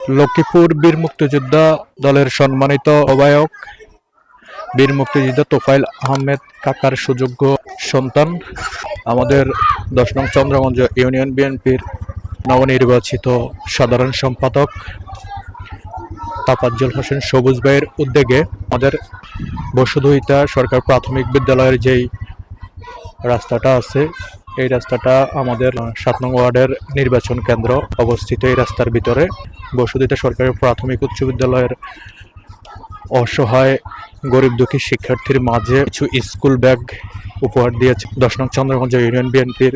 লক্ষ্মীপুর বীর মুক্তিযোদ্ধা দলের সম্মানিত আহ্বায়ক বীর মুক্তিযোদ্ধা তোফাইল আহমেদ কাকার সুযোগ্য সন্তান, আমাদের দশ নং চন্দ্রগঞ্জ ইউনিয়ন বিএনপির নবনির্বাচিত সাধারণ সম্পাদক তাপাজ্জল হোসেন সবুজ ভাইয়ের উদ্যোগে আমাদের বসুধৈতা সরকার প্রাথমিক বিদ্যালয়ের যেই রাস্তাটা আছে এই রাস্তাটা আমাদের সাত নং ওয়ার্ডের নির্বাচন কেন্দ্র অবস্থিত। এই রাস্তার ভিতরে বসুধৈতা সরকারি প্রাথমিক উচ্চ বিদ্যালয়ের অসহায়, গরিব দুঃখী শিক্ষার্থীর মাঝে কিছু স্কুল ব্যাগ উপহার দিয়েছে দশ নং চন্দ্রগঞ্জ ইউনিয়ন বিএনপির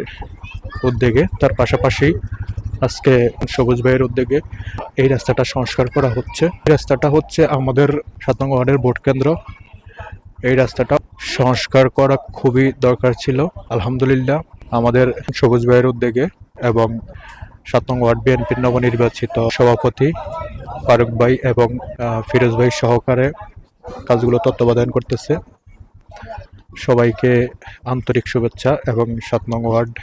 উদ্যোগে। তার পাশাপাশি আজকে সবুজ ভাইয়ের উদ্যোগে এই রাস্তাটা সংস্কার করা হচ্ছে। এই রাস্তাটা হচ্ছে আমাদের সাত নং ওয়ার্ডের ভোট কেন্দ্র। এই রাস্তাটা সংস্কার করা খুবই দরকার ছিল। আলহামদুলিল্লাহ আমাদের সবুজ ভাইয়ের উদ্যোগে এবং সাত নং ওয়ার্ড বিএনপির নবনির্বাচিত সভাপতি ফারুক ভাই এবং ফিরোজ ভাই সহকারে কাজগুলো তত্ত্বাবধান করতেছে। সবাইকে আন্তরিক শুভেচ্ছা এবং সাত নং ওয়ার্ড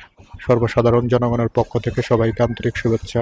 সর্বসাধারণ জনগণের পক্ষ থেকে সবাইকে আন্তরিক শুভেচ্ছা।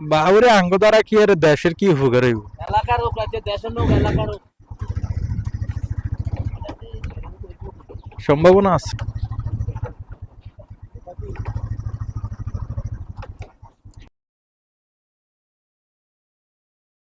বাহুরে আঙ্গ দ্বারা কি আর দেশের কি উপকার হইব এলাকার লোক আছে দেশের লোক এলাকার লোক। সম্ভাবনা আছে।